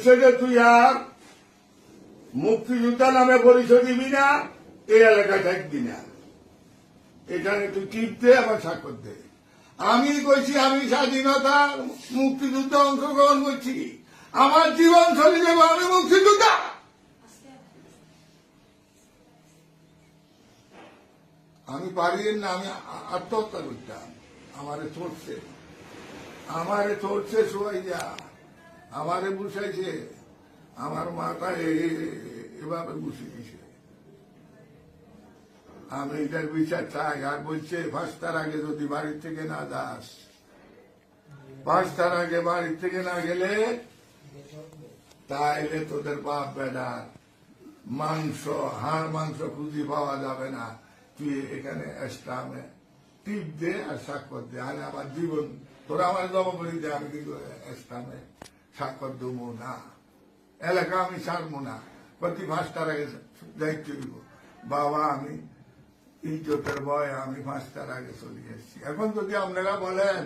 বলছে যে তুই আর মুক্তিযোদ্ধা নামে পরিচয় দিবি না এই এলাকায় থাকবি না। এখানে তুই টিপতে আবার স্বাক্ষর দে। আমি কইছি, আমি স্বাধীনতা মুক্তিযুদ্ধে অংশগ্রহণ করছি। আমার জীবন চলে যাবে আমি মুক্তিযোদ্ধা। আমি পারি না আমি আত্মহত্যা করতাম। আমারে চড়ছে আমারে চড়ছে সবাই যা আমারে বুঝাইছে, আমার মাথা এভাবে বুঝে দিছে। আমি এটার বিচার চাই, আর বলছে পাঁচটার আগে যদি বাড়ি থেকে না যাস। পাঁচটার আগে বাড়ি থেকে না গেলে, তাইলে তোদের বাপ বেটা মাংস, হাড় মাংস খুঁজি পাওয়া যাবে না। তুই এখানে ইসলামে টিপ দে আর সাক্ষর দে। আরে আমার জীবন, তোরা আমার জবাবলি দে, আমি কিন্তু ইসলামে স্বাক্ষর দেবো না এলাকা আমি ছাড়বো না প্রতি পাঁচটার আগে দায়িত্ব দিব বাবা, আমি ইজ্জতের ভয় আমি পাঁচটার আগে চলে এসেছি এখন যদি আপনারা বলেন,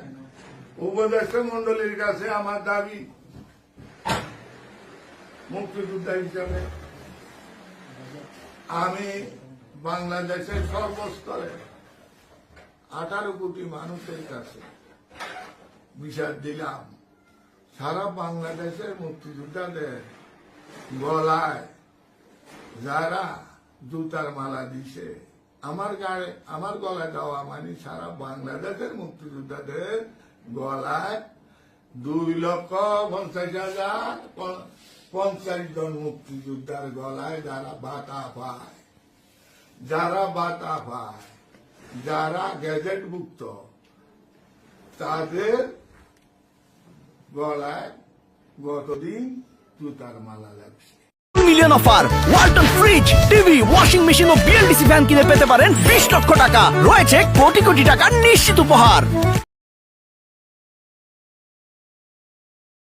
উপদেষ্টা মন্ডলীর কাছে আমার দাবি, মুক্তিযোদ্ধা হিসাবে, আমি বাংলাদেশের সর্বস্তরে আঠারো কোটি মানুষের কাছে বিচার দিলাম। সারা বাংলাদেশের মুক্তিযোদ্ধাদের গলায় যারা জুতার মালা দিছে, আমার গায়ে, আমার গলায় দেওয়া মানে সারা বাংলাদেশের মুক্তিযোদ্ধাদের গলায় দুই লক্ষ পঞ্চাশ হাজার পঞ্চাশ জন মুক্তিযোদ্ধার গলায় যারা বাতা পায়, যারা বাতা পায়, যারা গ্যাজেটভুক্ত তাদের গলায় গতদিন জুতার মালা লাগছে। Million offer Walton fridge TV washing machine ও বিএলডিসি ফ্যান কিনে পেতে পারেন বিশ লক্ষ টাকা। রয়েছে কোটি কোটি টাকার নিশ্চিত উপহার।